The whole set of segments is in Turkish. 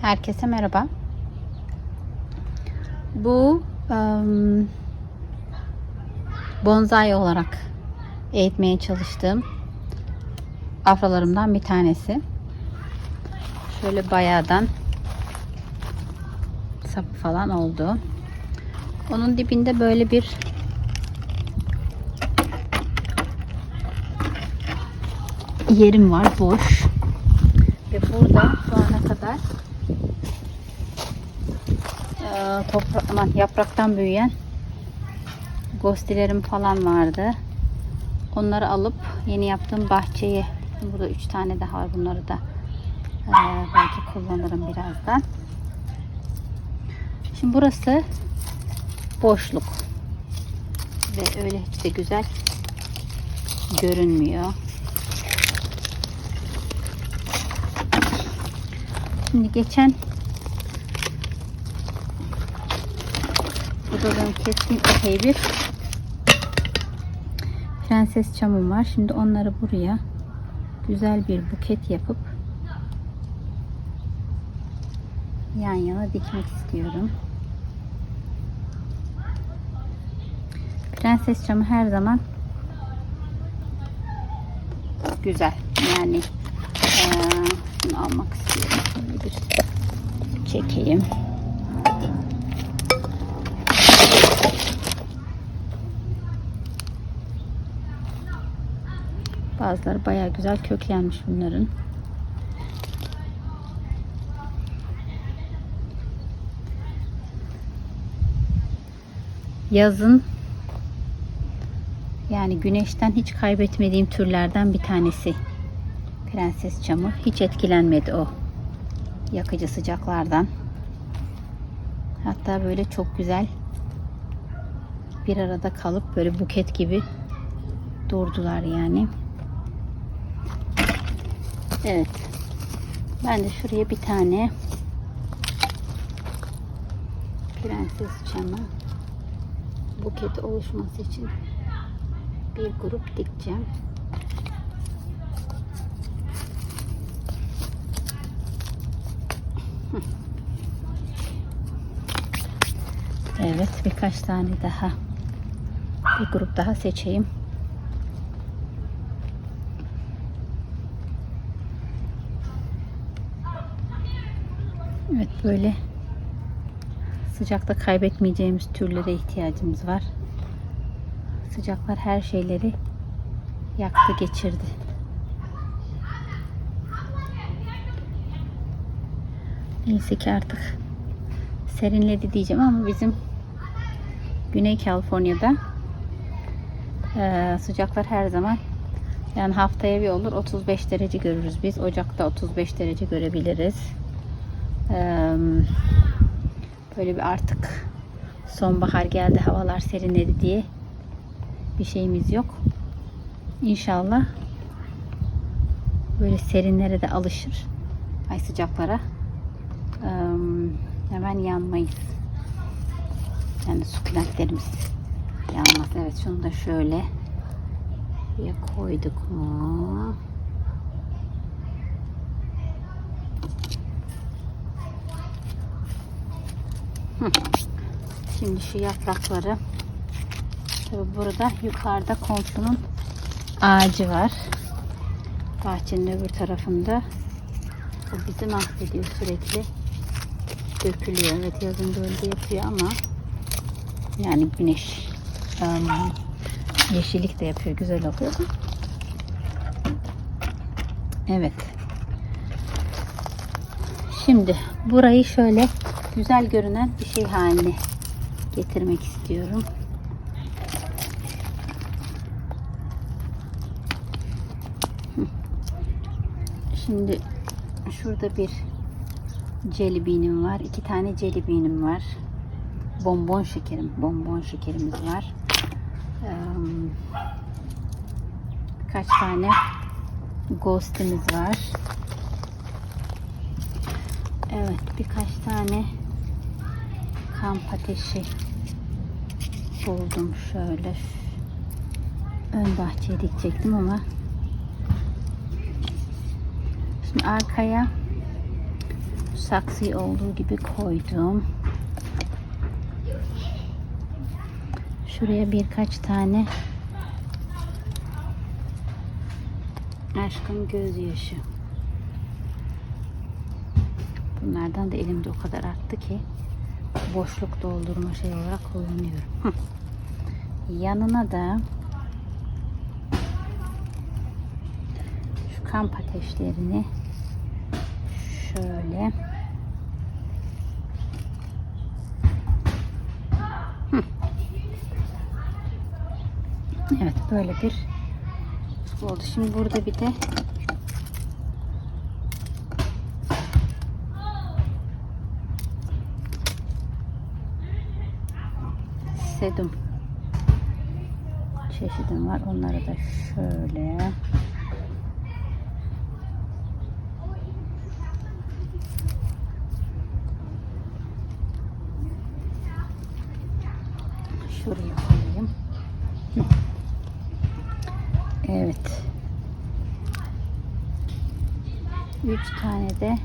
Herkese merhaba. Bu em, bonsai olarak eğitmeye çalıştığım afralarımdan bir tanesi. Şöyle bayağıdan sapı falan oldu. Onun dibinde böyle bir yerim var boş. Ve burada şu ana kadar eee, toprak, aman yapraktan büyüyen gostilerim falan vardı. Onları alıp yeni yaptığım bahçeye burada üç tane daha var. Bunları da eee, belki kullanırım birazdan. Şimdi burası boşluk. Ve öyle hiç de güzel görünmüyor. Şimdi geçen burada ben kestim epey bir prenses çamım var. Şimdi onları buraya güzel bir buket yapıp yan yana dikmek istiyorum. Prenses çamı her zaman güzel. Yani şunu almak istiyorum. Şöyle bir çekeyim. Bazıları bayağı güzel köklenmiş bunların. Yazın yani güneşten hiç kaybetmediğim türlerden bir tanesi. Prenses çamı. Hiç etkilenmedi o yakıcı sıcaklardan. Hatta böyle çok güzel bir arada kalıp böyle buket gibi durdular yani. Evet. Ben de şuraya bir tane prenses çamı buketi oluşması için bir grup dikeceğim. Evet birkaç tane daha bir grup daha seçeyim. Evet böyle sıcakta kaybetmeyeceğimiz türlere ihtiyacımız var. Sıcaklar her şeyleri yaktı geçirdi. Neyse ki artık serinledi diyeceğim ama bizim Güney Kaliforniya'da eee, sıcaklar her zaman yani haftaya bir olur 35 derece görürüz biz. Ocakta 35 derece görebiliriz. Böyle bir artık sonbahar geldi havalar serinledi diye bir şeyimiz yok. İnşallah böyle serinlere de alışır. Ay sıcaklara. Hemen yanmayız. Yani sukulentlerimiz yanmaz. Evet şunu da şöyle ya koyduk mu? Şimdi şu yaprakları tabii burada yukarıda komşunun ağacı var. Bahçenin öbür tarafında. O bizi mahvediyor sürekli. Dökülüyor. Evet yazın böyle yapıyor ama yani güneş ım, yeşillik de yapıyor. Güzel oluyor. Evet. Şimdi burayı şöyle güzel görünen bir şey haline getirmek istiyorum. Şimdi şurada bir jelly bean'im var. iki tane jelly bean'im var. Bonbon şekerim, bonbon şekerimiz var. Birkaç tane ghost'imiz var. Evet, birkaç tane kamp ateşi buldum şöyle. Ön bahçeye dikecektim ama şimdi arkaya saksıyı olduğu gibi koydum. Şuraya birkaç tane aşkın gözyaşı. Bunlardan da elimde o kadar arttı ki boşluk doldurma şey olarak kullanıyorum. Yanına da şu kamp ateşlerini şöyle. Evet böyle bir oldu. Şimdi burada bir de sedum çeşidim var. Onları da şöyle şuraya koyayım. Evet. Üç tane de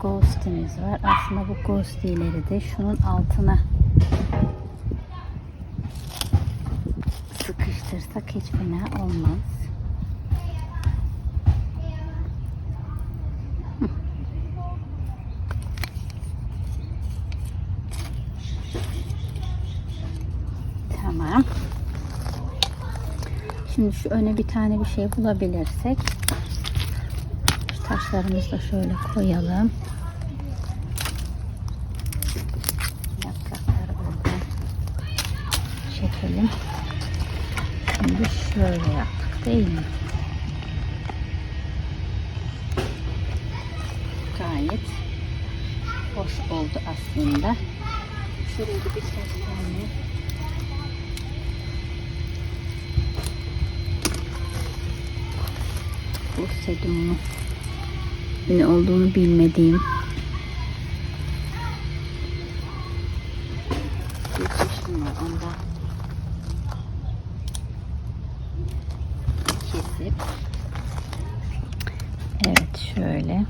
ghost'imiz var. Aslında bu ghost'ileri de şunun altına sıkıştırsak hiç fena olmaz. Tamam. Şimdi şu öne bir tane bir şey bulabilirsek şu taşlarımızı da şöyle koyalım. Yaprakları buradan çekelim. Şimdi şöyle yaptık değil mi? Gayet hoş oldu aslında. Şuraya da birkaç tane bu sedumlu ne olduğunu bilmediğim evet şöyle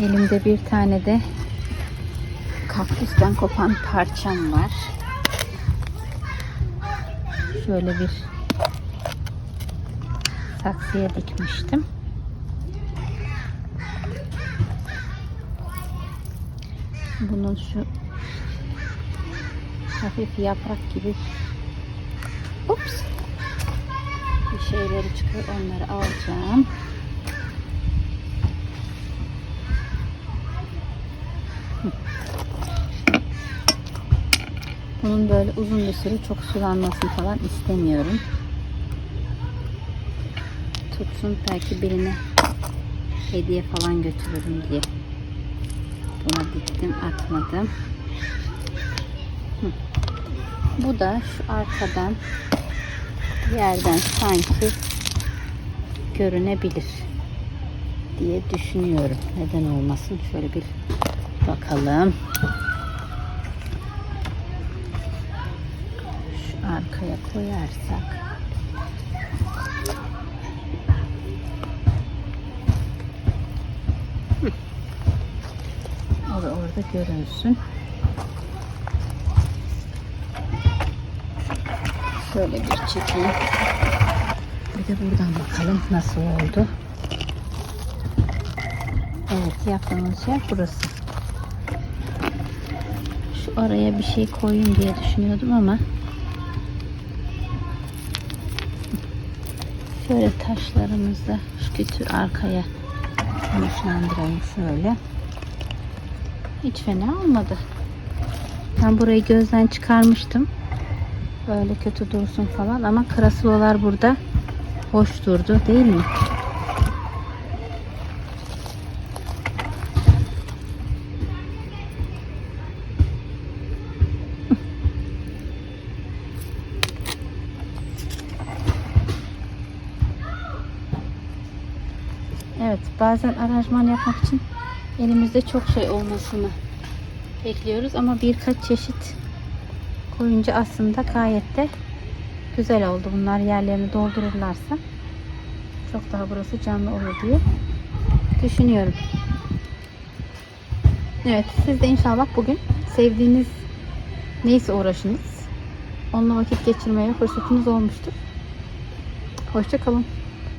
elimde bir tane de kaktüsten kopan parçam var. Şöyle bir saksıya dikmiştim. Bunun şu hafif yaprak gibi ups bir şeyleri çıkıyor onları alacağım. Bunun böyle uzun bir süre çok sulanmasını falan istemiyorum. Tutsun belki birine hediye falan götürürüm diye. Buna diktim atmadım. Bu da şu arkadan yerden sanki görünebilir diye düşünüyorum. Neden olmasın? Şöyle bir bakalım. Şu arkaya koyarsak Hı. O da orada görünsün. Şöyle bir çekeyim. Bir de buradan bakalım nasıl oldu. Evet yaptığımız yer burası. Şu araya bir şey koyayım diye düşünüyordum ama şöyle taşlarımızı şu kütür arkaya konuşlandıralım şöyle. Hiç fena olmadı. Ben burayı gözden çıkarmıştım. öyle kötü dursun falan ama krasulolar burada hoş durdu değil mi? Evet bazen aranjman yapmak için elimizde çok şey olmasını bekliyoruz ama birkaç çeşit koyunca aslında gayet de güzel oldu. Bunlar yerlerini doldururlarsa çok daha burası canlı olur diye düşünüyorum. Evet siz de inşallah bugün sevdiğiniz neyse uğraşınız. Onunla vakit geçirmeye fırsatınız olmuştur. Hoşça kalın.